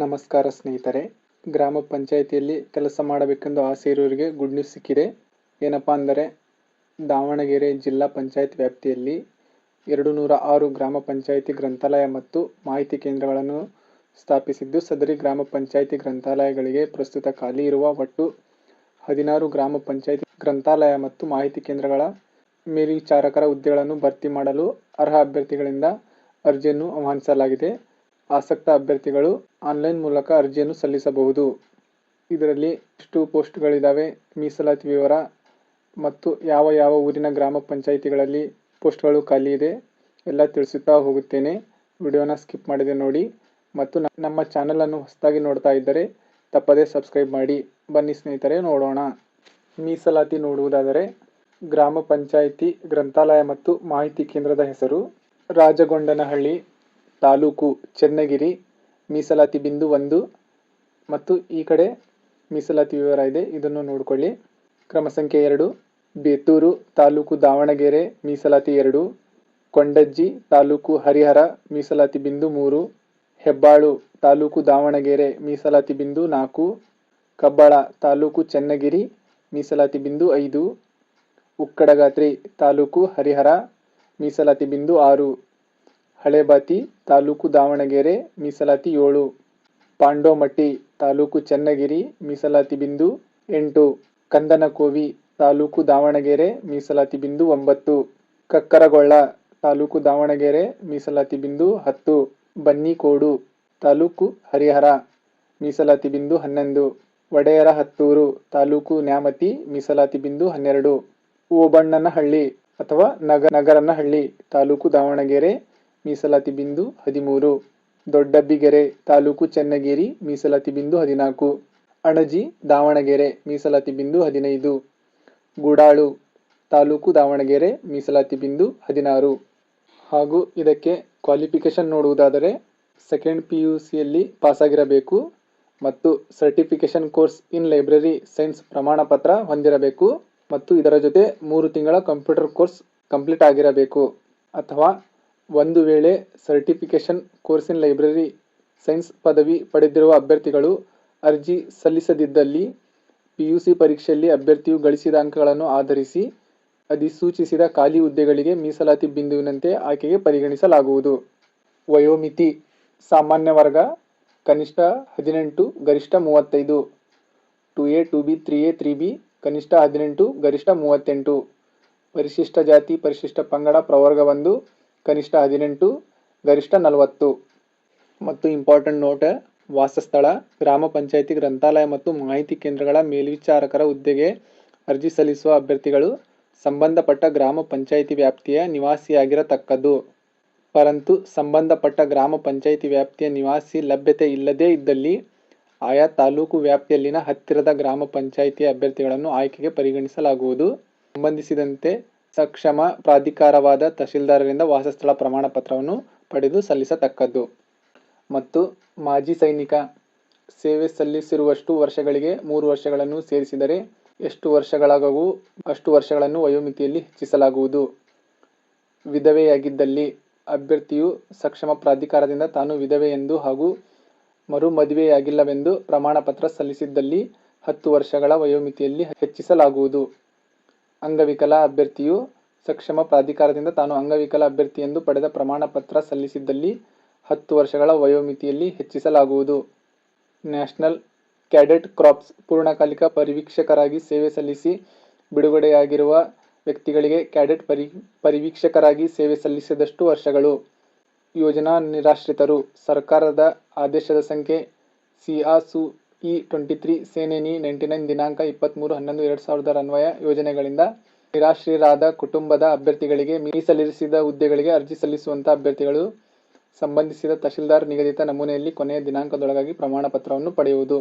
ನಮಸ್ಕಾರ ಸ್ನೇಹಿತರೆ. ಗ್ರಾಮ ಪಂಚಾಯಿತಿಯಲ್ಲಿ ಕೆಲಸ ಮಾಡಬೇಕೆಂದು ಆಸೆ ಇರುವವರಿಗೆ ಗುಡ್ ನ್ಯೂಸ್ ಸಿಕ್ಕಿದೆ. ಏನಪ್ಪ ಅಂದರೆ, ದಾವಣಗೆರೆ ಜಿಲ್ಲಾ ಪಂಚಾಯತ್ ವ್ಯಾಪ್ತಿಯಲ್ಲಿ ಎರಡು ನೂರ ಆರು ಗ್ರಾಮ ಪಂಚಾಯಿತಿ ಗ್ರಂಥಾಲಯ ಮತ್ತು ಮಾಹಿತಿ ಕೇಂದ್ರಗಳನ್ನು ಸ್ಥಾಪಿಸಿದ್ದು, ಸದರಿ ಗ್ರಾಮ ಪಂಚಾಯಿತಿ ಗ್ರಂಥಾಲಯಗಳಿಗೆ ಪ್ರಸ್ತುತ ಖಾಲಿ ಇರುವ ಒಟ್ಟು ಹದಿನಾರು ಗ್ರಾಮ ಪಂಚಾಯಿತಿ ಗ್ರಂಥಾಲಯ ಮತ್ತು ಮಾಹಿತಿ ಕೇಂದ್ರಗಳ ಮೇಲ್ವಿಚಾರಕರ ಹುದ್ದೆಗಳನ್ನು ಭರ್ತಿ ಮಾಡಲು ಅರ್ಹ ಅಭ್ಯರ್ಥಿಗಳಿಂದ ಅರ್ಜಿಯನ್ನು ಆಹ್ವಾನಿಸಲಾಗಿದೆ. ಆಸಕ್ತ ಅಭ್ಯರ್ಥಿಗಳು ಆನ್ಲೈನ್ ಮೂಲಕ ಅರ್ಜಿಯನ್ನು ಸಲ್ಲಿಸಬಹುದು. ಇದರಲ್ಲಿ ಎಷ್ಟು ಪೋಸ್ಟ್ಗಳಿದ್ದಾವೆ ಮೀಸಲಾತಿ ವಿವರ ಮತ್ತು ಯಾವ ಯಾವ ಊರಿನ ಗ್ರಾಮ ಪಂಚಾಯಿತಿಗಳಲ್ಲಿ ಪೋಸ್ಟ್ಗಳು ಖಾಲಿ ಇದೆ ಎಲ್ಲ ತಿಳಿಸುತ್ತಾ ಹೋಗುತ್ತೇನೆ. ವಿಡಿಯೋನ ಸ್ಕಿಪ್ ಮಾಡಿದೆ ನೋಡಿ ಮತ್ತು ನಮ್ಮ ಚಾನಲನ್ನು ಹೊಸದಾಗಿ ನೋಡ್ತಾ ಇದ್ದರೆ ತಪ್ಪದೇ ಸಬ್ಸ್ಕ್ರೈಬ್ ಮಾಡಿ. ಬನ್ನಿ ಸ್ನೇಹಿತರೆ, ನೋಡೋಣ. ಮೀಸಲಾತಿ ನೋಡುವುದಾದರೆ ಗ್ರಾಮ ಪಂಚಾಯಿತಿ ಗ್ರಂಥಾಲಯ ಮತ್ತು ಮಾಹಿತಿ ಕೇಂದ್ರದ ಹೆಸರು ರಾಜಗೊಂಡನಹಳ್ಳಿ ತಾಲೂಕು ಚನ್ನಗಿರಿ, ಮೀಸಲಾತಿ ಬಿಂದು ಒಂದು ಮತ್ತು ಈ ಕಡೆ ಮೀಸಲಾತಿ ವಿವರ ಇದೆ. ಇದನ್ನು ನೋಡಿಕೊಳ್ಳಿ. ಕ್ರಮ ಸಂಖ್ಯೆ ಎರಡು ಬೇತೂರು ತಾಲೂಕು ದಾವಣಗೆರೆ, ಮೀಸಲಾತಿ ಎರಡು, ಕೊಂಡಜ್ಜಿ, ತಾಲೂಕು ಹರಿಹರ, ಮೀಸಲಾತಿ ಬಿಂದು ಮೂರು, ಹೆಬ್ಬಾಳು, ತಾಲೂಕು ದಾವಣಗೆರೆ, ಮೀಸಲಾತಿ ಬಿಂದು ನಾಲ್ಕು, ಕಬ್ಬಳ, ತಾಲೂಕು ಚನ್ನಗಿರಿ, ಮೀಸಲಾತಿ ಬಿಂದು ಐದು, ಉಕ್ಕಡಗಾತ್ರಿ, ತಾಲೂಕು ಹರಿಹರ, ಮೀಸಲಾತಿ ಬಿಂದು ಆರು. ಹಳೇಬಾತಿ, ತಾಲೂಕು ದಾವಣಗೆರೆ, ಮೀಸಲಾತಿ ಏಳು. ಪಾಂಡೋಮಟ್ಟಿ, ತಾಲೂಕು ಚನ್ನಗಿರಿ, ಮೀಸಲಾತಿ ಬಿಂದು ಎಂಟು. ಕಂದನಕೋವಿ, ತಾಲೂಕು ದಾವಣಗೆರೆ, ಮೀಸಲಾತಿ ಬಿಂದು ಒಂಬತ್ತು. ಕಕ್ಕರಗೊಳ್ಳ, ತಾಲೂಕು ದಾವಣಗೆರೆ, ಮೀಸಲಾತಿ ಬಿಂದು ಹತ್ತು. ಬನ್ನಿಕೋಡು, ತಾಲೂಕು ಹರಿಹರ, ಮೀಸಲಾತಿ ಬಿಂದು ಹನ್ನೊಂದು. ಒಡೆಯರ ಹತ್ತೂರು, ತಾಲೂಕು ನ್ಯಾಮತಿ, ಮೀಸಲಾತಿ ಬಿಂದು ಹನ್ನೆರಡು. ಓಬಣ್ಣನಹಳ್ಳಿ ಅಥವಾ ನಗ ನಗರನಹಳ್ಳಿ, ತಾಲೂಕು ದಾವಣಗೆರೆ ಮೀಸಲಾತಿ ಬಿಂದು ಹದಿಮೂರು. ದೊಡ್ಡಬ್ಬಿಗೆರೆ ತಾಲೂಕು ಚನ್ನಗಿರಿ, ಮೀಸಲಾತಿ ಬಿಂದು ಹದಿನಾಲ್ಕು. ಅಣಜಿ, ದಾವಣಗೆರೆ, ಮೀಸಲಾತಿ ಬಿಂದು ಹದಿನೈದು. ಗೂಡಾಳು, ತಾಲೂಕು ದಾವಣಗೆರೆ, ಮೀಸಲಾತಿ ಬಿಂದು ಹದಿನಾರು. ಹಾಗೂ ಇದಕ್ಕೆ ಕ್ವಾಲಿಫಿಕೇಶನ್ ನೋಡುವುದಾದರೆ ಸೆಕೆಂಡ್ ಪಿ ಯು ಸಿಯಲ್ಲಿ ಪಾಸಾಗಿರಬೇಕು ಮತ್ತು certification course in library science ಪ್ರಮಾಣ ಪತ್ರ ಹೊಂದಿರಬೇಕು ಮತ್ತು ಇದರ ಜೊತೆ ಮೂರು ತಿಂಗಳ ಕಂಪ್ಯೂಟರ್ ಕೋರ್ಸ್ ಕಂಪ್ಲೀಟ್ ಆಗಿರಬೇಕು ಅಥವಾ ಒಂದು ವೇಳೆ certification course in library science ಪದವಿ ಪಡೆದಿರುವ ಅಭ್ಯರ್ಥಿಗಳು ಅರ್ಜಿ ಸಲ್ಲಿಸದಿದ್ದಲ್ಲಿ ಪಿ ಯು ಸಿ ಪರೀಕ್ಷೆಯಲ್ಲಿ ಅಭ್ಯರ್ಥಿಯು ಗಳಿಸಿದ ಅಂಕಗಳನ್ನು ಆಧರಿಸಿ ಅಧಿಸೂಚಿಸಿದ ಖಾಲಿ ಹುದ್ದೆಗಳಿಗೆ ಮೀಸಲಾತಿ ಬಿಂದುವಿನಂತೆ ಆಯ್ಕೆಗೆ ಪರಿಗಣಿಸಲಾಗುವುದು. ವಯೋಮಿತಿ, ಸಾಮಾನ್ಯ ವರ್ಗ, ಕನಿಷ್ಠ ಹದಿನೆಂಟು, ಗರಿಷ್ಠ ಮೂವತ್ತೈದು. Two A, two B, three A, three B, ಕನಿಷ್ಠ ಹದಿನೆಂಟು, ಗರಿಷ್ಠ ಮೂವತ್ತೆಂಟು. ಪರಿಶಿಷ್ಟ ಜಾತಿ, ಪರಿಶಿಷ್ಟ ಪಂಗಡ, ಪ್ರವರ್ಗ ಒಂದು ಕನಿಷ್ಠ ಹದಿನೆಂಟು, ಗರಿಷ್ಠ ನಲವತ್ತು. ಮತ್ತು ಇಂಪಾರ್ಟೆಂಟ್ ನೋಟ್ ವಾಸಸ್ಥಳ, ಗ್ರಾಮ ಪಂಚಾಯಿತಿ ಗ್ರಂಥಾಲಯ ಮತ್ತು ಮಾಹಿತಿ ಕೇಂದ್ರಗಳ ಮೇಲ್ವಿಚಾರಕರ ಹುದ್ದೆಗೆ ಅರ್ಜಿ ಸಲ್ಲಿಸುವ ಅಭ್ಯರ್ಥಿಗಳು ಸಂಬಂಧಪಟ್ಟ ಗ್ರಾಮ ಪಂಚಾಯಿತಿ ವ್ಯಾಪ್ತಿಯ ನಿವಾಸಿಯಾಗಿರತಕ್ಕದ್ದು. ಪರಂತು ಸಂಬಂಧಪಟ್ಟ ಗ್ರಾಮ ಪಂಚಾಯಿತಿ ವ್ಯಾಪ್ತಿಯ ನಿವಾಸಿ ಲಭ್ಯತೆ ಇಲ್ಲದೇ ಇದ್ದಲ್ಲಿ ಆಯಾ ತಾಲೂಕು ವ್ಯಾಪ್ತಿಯಲ್ಲಿನ ಹತ್ತಿರದ ಗ್ರಾಮ ಪಂಚಾಯಿತಿ ಅಭ್ಯರ್ಥಿಗಳನ್ನು ಆಯ್ಕೆಗೆ ಪರಿಗಣಿಸಲಾಗುವುದು. ಸಂಬಂಧಿಸಿದಂತೆ ಸಕ್ಷಮ ಪ್ರಾಧಿಕಾರವಾದ ತಹಶೀಲ್ದಾರರಿಂದ ವಾಸಸ್ಥಳ ಪ್ರಮಾಣ ಪತ್ರವನ್ನು ಪಡೆದು ಸಲ್ಲಿಸತಕ್ಕದ್ದು. ಮತ್ತು ಮಾಜಿ ಸೈನಿಕ ಸೇವೆ ಸಲ್ಲಿಸಿರುವಷ್ಟು ವರ್ಷಗಳಿಗೆ ಮೂರು ವರ್ಷಗಳನ್ನು ಸೇರಿಸಿದರೆ ಎಷ್ಟು ವರ್ಷಗಳಾಗವು, ಅಷ್ಟು ವರ್ಷಗಳನ್ನು ವಯೋಮಿತಿಯಲ್ಲಿ ಹೆಚ್ಚಿಸಲಾಗುವುದು. ವಿಧವೆಯಾಗಿದ್ದಲ್ಲಿ ಅಭ್ಯರ್ಥಿಯು ಸಕ್ಷಮ ಪ್ರಾಧಿಕಾರದಿಂದ ತಾನು ವಿಧವೆ ಎಂದು ಹಾಗೂ ಮರು ಮದುವೆಯಾಗಿಲ್ಲವೆಂದು ಪ್ರಮಾಣ ಪತ್ರ ಸಲ್ಲಿಸಿದ್ದಲ್ಲಿ ಹತ್ತು ವರ್ಷಗಳ ವಯೋಮಿತಿಯಲ್ಲಿ ಹೆಚ್ಚಿಸಲಾಗುವುದು. ಅಂಗವಿಕಲ ಅಭ್ಯರ್ಥಿಯು ಸಕ್ಷಮ ಪ್ರಾಧಿಕಾರದಿಂದ ತಾನು ಅಂಗವಿಕಲ ಅಭ್ಯರ್ಥಿ ಎಂದು ಪಡೆದ ಪ್ರಮಾಣ ಪತ್ರ ಸಲ್ಲಿಸಿದ್ದಲ್ಲಿ ಹತ್ತು ವರ್ಷಗಳ ವಯೋಮಿತಿಯಲ್ಲಿ ಹೆಚ್ಚಿಸಲಾಗುವುದು. ನ್ಯಾಷನಲ್ ಕ್ಯಾಡೆಟ್ ಕ್ರಾಪ್ಸ್ ಪೂರ್ಣಕಾಲಿಕ ಪರಿವೀಕ್ಷಕರಾಗಿ ಸೇವೆ ಸಲ್ಲಿಸಿ ಬಿಡುಗಡೆಯಾಗಿರುವ ವ್ಯಕ್ತಿಗಳಿಗೆ ಕ್ಯಾಡೆಟ್ ಪರಿ, ಪರಿವೀಕ್ಷಕರಾಗಿ ಸೇವೆ ಸಲ್ಲಿಸಿದಷ್ಟು ವರ್ಷಗಳು. ಯೋಜನಾ ನಿರಾಶ್ರಿತರು. ಸರ್ಕಾರದ ಆದೇಶದ ಸಂಖ್ಯೆ ಸಿಆಸು ಇ ಟ್ವೆಂಟಿ ತ್ರೀ ಸೇನೆನಿ ನೈಂಟಿ ನೈನ್ ದಿನಾಂಕ ಇಪ್ಪತ್ತ್ಮೂರು ಹನ್ನೊಂದು ಎರಡು ಸಾವಿರದ ಅನ್ವಯ ಯೋಜನೆಗಳಿಂದ ನಿರಾಶ್ರಿತರಾದ ಕುಟುಂಬದ ಅಭ್ಯರ್ಥಿಗಳಿಗೆ ಮೀಸಲಿರಿಸಿದ ಹುದ್ದೆಗಳಿಗೆ ಅರ್ಜಿ ಸಲ್ಲಿಸುವಂಥ ಅಭ್ಯರ್ಥಿಗಳು ಸಂಬಂಧಿಸಿದ ತಹಶೀಲ್ದಾರ್ ನಿಗದಿತ ನಮೂನೆಯಲ್ಲಿ ಕೊನೆಯ ದಿನಾಂಕದೊಳಗಾಗಿ ಪ್ರಮಾಣ ಪತ್ರವನ್ನು ಪಡೆಯುವುದು.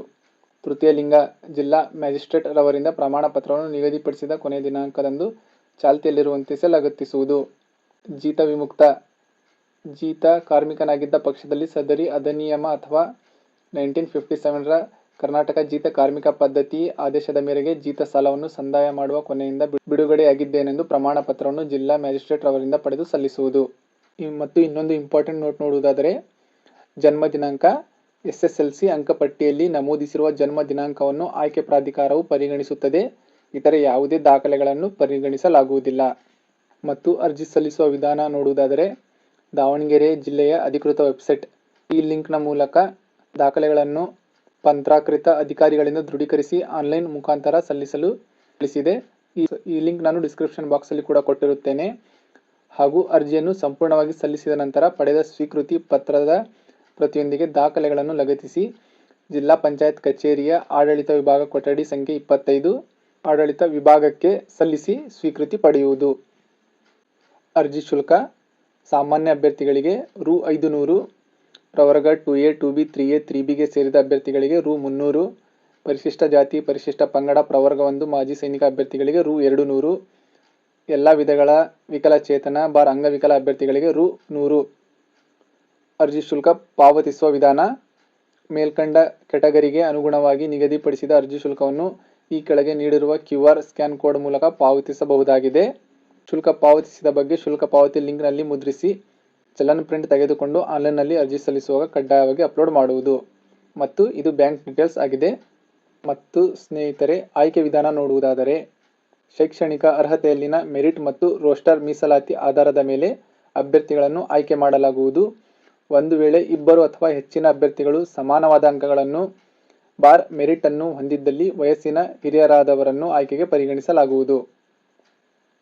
ತೃತೀಯ ಲಿಂಗ ಜಿಲ್ಲಾ ಮ್ಯಾಜಿಸ್ಟ್ರೇಟ್ ರವರಿಂದ ಪ್ರಮಾಣ ಪತ್ರವನ್ನು ನಿಗದಿಪಡಿಸಿದ ಕೊನೆಯ ದಿನಾಂಕದಂದು ಚಾಲ್ತಿಯಲ್ಲಿರುವಂತೆ ಲಗತ್ತಿಸುವುದು ಜೀತ ವಿಮುಕ್ತ, ಜೀತ ಕಾರ್ಮಿಕನಾಗಿದ್ದ ಪಕ್ಷದಲ್ಲಿ ಸದರಿ ಅಧಿನಿಯಮ ಅಥವಾ ನೈನ್ಟೀನ್ ಫಿಫ್ಟಿ ಸೆವೆನ್ರ ಕರ್ನಾಟಕ ಜೀತ ಕಾರ್ಮಿಕ ಪದ್ಧತಿ ಆದೇಶದ ಮೇರೆಗೆ ಜೀತ ಸಾಲವನ್ನು ಸಂದಾಯ ಮಾಡುವ ಕೊನೆಯಿಂದ ಬಿಡುಗಡೆಯಾಗಿದ್ದೇನೆಂದು ಪ್ರಮಾಣ ಪತ್ರವನ್ನು ಜಿಲ್ಲಾ ಮ್ಯಾಜಿಸ್ಟ್ರೇಟ್ ಅವರಿಂದ ಪಡೆದು ಸಲ್ಲಿಸುವುದು. ಮತ್ತು ಇನ್ನೊಂದು ಇಂಪಾರ್ಟೆಂಟ್ ನೋಟ್ ನೋಡುವುದಾದರೆ, ಜನ್ಮ ದಿನಾಂಕ, ಎಸ್ಎಸ್ಎಲ್ಸಿ ಅಂಕಪಟ್ಟಿಯಲ್ಲಿ ನಮೂದಿಸಿರುವ ಜನ್ಮ ದಿನಾಂಕವನ್ನು ಆಯ್ಕೆ ಪ್ರಾಧಿಕಾರವು ಪರಿಗಣಿಸುತ್ತದೆ. ಇತರೆ ಯಾವುದೇ ದಾಖಲೆಗಳನ್ನು ಪರಿಗಣಿಸಲಾಗುವುದಿಲ್ಲ. ಮತ್ತು ಅರ್ಜಿ ಸಲ್ಲಿಸುವ ವಿಧಾನ ನೋಡುವುದಾದರೆ, ದಾವಣಗೆರೆ ಜಿಲ್ಲೆಯ ಅಧಿಕೃತ ವೆಬ್ಸೈಟ್. ಈ ಲಿಂಕ್ನ ಮೂಲಕ ದಾಖಲೆಗಳನ್ನು ಪಂತ್ರಾಕೃತ ಅಧಿಕಾರಿಗಳಿಂದ ದೃಢೀಕರಿಸಿ ಆನ್ಲೈನ್ ಮುಖಾಂತರ ಸಲ್ಲಿಸಲು ತಿಳಿಸಿದೆ. ಈ ಲಿಂಕ್ ನಾನು ಡಿಸ್ಕ್ರಿಪ್ಷನ್ ಬಾಕ್ಸಲ್ಲಿ ಕೂಡ ಕೊಟ್ಟಿರುತ್ತೇನೆ. ಹಾಗೂ ಅರ್ಜಿಯನ್ನು ಸಂಪೂರ್ಣವಾಗಿ ಸಲ್ಲಿಸಿದ ನಂತರ ಪಡೆದ ಸ್ವೀಕೃತಿ ಪತ್ರದ ಪ್ರತಿಯೊಂದಿಗೆ ದಾಖಲೆಗಳನ್ನು ಲಗತ್ತಿಸಿ ಜಿಲ್ಲಾ ಪಂಚಾಯತ್ ಕಚೇರಿಯ ಆಡಳಿತ ವಿಭಾಗ ಕೊಠಡಿ ಸಂಖ್ಯೆ ಇಪ್ಪತ್ತೈದು, ಆಡಳಿತ ವಿಭಾಗಕ್ಕೆ ಸಲ್ಲಿಸಿ ಸ್ವೀಕೃತಿ ಪಡೆಯುವುದು. ಅರ್ಜಿ ಶುಲ್ಕ, ಸಾಮಾನ್ಯ ಅಭ್ಯರ್ಥಿಗಳಿಗೆ ರು ಐದು ನೂರು ಪ್ರವರ್ಗ two A, two B, three A, three ಬಿಗೆ ಸೇರಿದ ಅಭ್ಯರ್ಥಿಗಳಿಗೆ ರು ಮುನ್ನೂರು, ಪರಿಶಿಷ್ಟ ಜಾತಿ, ಪರಿಶಿಷ್ಟ ಪಂಗಡ, ಪ್ರವರ್ಗ ಒಂದು, ಮಾಜಿ ಸೈನಿಕ ಅಭ್ಯರ್ಥಿಗಳಿಗೆ ರು ಎರಡು ನೂರು. ಎಲ್ಲ ವಿಧಗಳ ವಿಕಲಚೇತನ ಬಾರ್ ಅಂಗವಿಕಲ ಅಭ್ಯರ್ಥಿಗಳಿಗೆ ರು ನೂರು. ಅರ್ಜಿ ಶುಲ್ಕ ಪಾವತಿಸುವ ವಿಧಾನ, ಮೇಲ್ಕಂಡ ಕೆಟಗರಿಗೆ ಅನುಗುಣವಾಗಿ ನಿಗದಿಪಡಿಸಿದ ಅರ್ಜಿ ಶುಲ್ಕವನ್ನು ಈ ಕೆಳಗೆ ನೀಡಿರುವ ಕ್ಯೂ ಆರ್ ಸ್ಕ್ಯಾನ್ ಕೋಡ್ ಮೂಲಕ ಪಾವತಿಸಬಹುದಾಗಿದೆ. ಶುಲ್ಕ ಪಾವತಿಸಿದ ಬಗ್ಗೆ ಶುಲ್ಕ ಪಾವತಿ ಲಿಂಕ್ನಲ್ಲಿ ಮುದ್ರಿಸಿ. ಚಲನ್ ಪ್ರಿಂಟ್ ತೆಗೆದುಕೊಂಡು ಆನ್ಲೈನ್ನಲ್ಲಿ ಅರ್ಜಿ ಸಲ್ಲಿಸುವಾಗ ಕಡ್ಡಾಯವಾಗಿ ಅಪ್ಲೋಡ್ ಮಾಡುವುದು. ಮತ್ತು ಇದು ಬ್ಯಾಂಕ್ ಡೀಟೇಲ್ಸ್ ಆಗಿದೆ. ಮತ್ತು ಸ್ನೇಹಿತರೆ, ಆಯ್ಕೆ ವಿಧಾನ ನೋಡುವುದಾದರೆ, ಶೈಕ್ಷಣಿಕ ಅರ್ಹತೆಯಲ್ಲಿನ ಮೆರಿಟ್ ಮತ್ತು ರೋಸ್ಟರ್ ಮೀಸಲಾತಿ ಆಧಾರದ ಮೇಲೆ ಅಭ್ಯರ್ಥಿಗಳನ್ನು ಆಯ್ಕೆ ಮಾಡಲಾಗುವುದು. ಒಂದು ವೇಳೆ ಇಬ್ಬರು ಅಥವಾ ಹೆಚ್ಚಿನ ಅಭ್ಯರ್ಥಿಗಳು ಸಮಾನವಾದ ಅಂಕಗಳನ್ನು, ಬಾರ್ ಮೆರಿಟ್ ಅನ್ನು ಹೊಂದಿದ್ದಲ್ಲಿ ವಯಸ್ಸಿನ ಹಿರಿಯರಾದವರನ್ನು ಆಯ್ಕೆಗೆ ಪರಿಗಣಿಸಲಾಗುವುದು.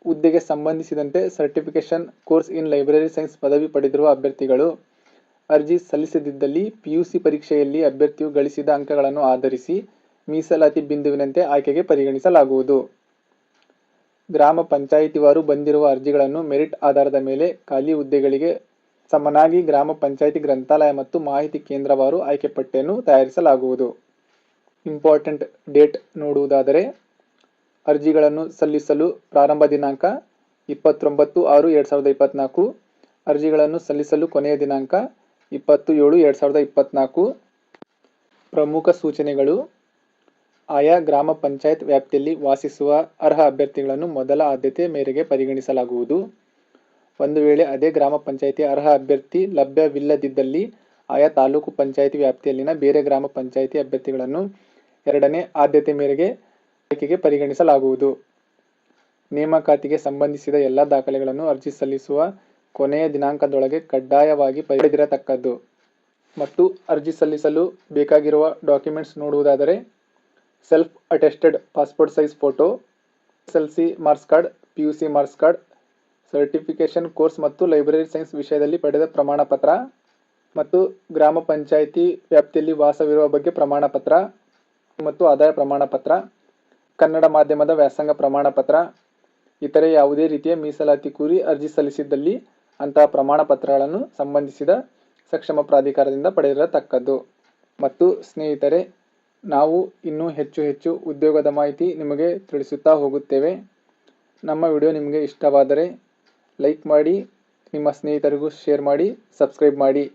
ಹುದ್ದೆಗೆ ಸಂಬಂಧಿಸಿದಂತೆ certification course in library science ಪದವಿ ಪಡೆದಿರುವ ಅಭ್ಯರ್ಥಿಗಳು ಅರ್ಜಿ ಸಲ್ಲಿಸದಿದ್ದಲ್ಲಿ ಪಿಯುಸಿ ಪರೀಕ್ಷೆಯಲ್ಲಿ ಅಭ್ಯರ್ಥಿಯು ಗಳಿಸಿದ ಅಂಕಗಳನ್ನು ಆಧರಿಸಿ ಮೀಸಲಾತಿ ಬಿಂದುವಿನಂತೆ ಆಯ್ಕೆಗೆ ಪರಿಗಣಿಸಲಾಗುವುದು. ಗ್ರಾಮ ಪಂಚಾಯಿತಿವಾರು ಬಂದಿರುವ ಅರ್ಜಿಗಳನ್ನು ಮೆರಿಟ್ ಆಧಾರದ ಮೇಲೆ ಖಾಲಿ ಹುದ್ದೆಗಳಿಗೆ ಸಮನಾಗಿ ಗ್ರಾಮ ಪಂಚಾಯಿತಿ ಗ್ರಂಥಾಲಯ ಮತ್ತು ಮಾಹಿತಿ ಕೇಂದ್ರವಾರು ಆಯ್ಕೆ ಪಟ್ಟಿಯನ್ನು ತಯಾರಿಸಲಾಗುವುದು. ಇಂಪಾರ್ಟೆಂಟ್ ಡೇಟ್ ನೋಡುವುದಾದರೆ ಅರ್ಜಿಗಳನ್ನು ಸಲ್ಲಿಸಲು ಪ್ರಾರಂಭ ದಿನಾಂಕ ಇಪ್ಪತ್ತೊಂಬತ್ತು ಆರು ಎರಡು ಸಾವಿರದ ಇಪ್ಪತ್ತ್ನಾಲ್ಕು ಅರ್ಜಿಗಳನ್ನು ಸಲ್ಲಿಸಲು ಕೊನೆಯ ದಿನಾಂಕ ಇಪ್ಪತ್ತು ಏಳು ಎರಡು ಸಾವಿರದ ಇಪ್ಪತ್ತ್ನಾಲ್ಕು ಪ್ರಮುಖ ಸೂಚನೆಗಳು. ಆಯಾ ಗ್ರಾಮ ಪಂಚಾಯತ್ ವ್ಯಾಪ್ತಿಯಲ್ಲಿ ವಾಸಿಸುವ ಅರ್ಹ ಅಭ್ಯರ್ಥಿಗಳನ್ನು ಮೊದಲ ಆದ್ಯತೆ ಮೇರೆಗೆ ಪರಿಗಣಿಸಲಾಗುವುದು. ಒಂದು ವೇಳೆ ಅದೇ ಗ್ರಾಮ ಪಂಚಾಯಿತಿ ಅರ್ಹ ಅಭ್ಯರ್ಥಿ ಲಭ್ಯವಿಲ್ಲದಿದ್ದಲ್ಲಿ ಆಯಾ ತಾಲೂಕು ಪಂಚಾಯಿತಿ ವ್ಯಾಪ್ತಿಯಲ್ಲಿನ ಬೇರೆ ಗ್ರಾಮ ಪಂಚಾಯಿತಿ ಅಭ್ಯರ್ಥಿಗಳನ್ನು ಎರಡನೇ ಆದ್ಯತೆ ಮೇರೆಗೆ ಆಯ್ಕೆಗೆ ಪರಿಗಣಿಸಲಾಗುವುದು. ನೇಮಕಾತಿಗೆ ಸಂಬಂಧಿಸಿದ ಎಲ್ಲ ದಾಖಲೆಗಳನ್ನು ಅರ್ಜಿ ಸಲ್ಲಿಸುವ ಕೊನೆಯ ದಿನಾಂಕದೊಳಗೆ ಕಡ್ಡಾಯವಾಗಿ ಪಡೆದಿರತಕ್ಕದ್ದು. ಮತ್ತು ಅರ್ಜಿ ಸಲ್ಲಿಸಲು ಬೇಕಾಗಿರುವ ಡಾಕ್ಯುಮೆಂಟ್ಸ್ ನೋಡುವುದಾದರೆ, self attested passport size photo S C marks card P U C marks card, certification course ಮತ್ತು ಲೈಬ್ರರಿ ಸೈನ್ಸ್ ವಿಷಯದಲ್ಲಿ ಪಡೆದ ಪ್ರಮಾಣ ಪತ್ರ ಮತ್ತು ಗ್ರಾಮ ಪಂಚಾಯಿತಿ ವ್ಯಾಪ್ತಿಯಲ್ಲಿ ವಾಸವಿರುವ ಬಗ್ಗೆ ಪ್ರಮಾಣ ಪತ್ರ ಮತ್ತು ಆದಾಯ ಪ್ರಮಾಣ ಪತ್ರ ಕನ್ನಡ ಮಾಧ್ಯಮದ ವ್ಯಾಸಂಗ ಪ್ರಮಾಣ ಪತ್ರ, ಇತರೆ ಯಾವುದೇ ರೀತಿಯ ಮೀಸಲಾತಿ ಕೂರಿ ಅರ್ಜಿ ಸಲ್ಲಿಸಿದ್ದಲ್ಲಿ ಅಂತಹ ಪ್ರಮಾಣ ಪತ್ರಗಳನ್ನು ಸಂಬಂಧಿಸಿದ ಸಕ್ಷಮ ಪ್ರಾಧಿಕಾರದಿಂದ ಪಡೆದಿರತಕ್ಕದ್ದು. ಮತ್ತು ಸ್ನೇಹಿತರೆ, ನಾವು ಇನ್ನೂ ಹೆಚ್ಚು ಹೆಚ್ಚು ಉದ್ಯೋಗದ ಮಾಹಿತಿ ನಿಮಗೆ ತಿಳಿಸುತ್ತಾ ಹೋಗುತ್ತೇವೆ. ನಮ್ಮ ವಿಡಿಯೋ ನಿಮಗೆ ಇಷ್ಟವಾದರೆ ಲೈಕ್ ಮಾಡಿ, ನಿಮ್ಮ ಸ್ನೇಹಿತರಿಗೂ ಶೇರ್ ಮಾಡಿ, ಸಬ್ಸ್ಕ್ರೈಬ್ ಮಾಡಿ.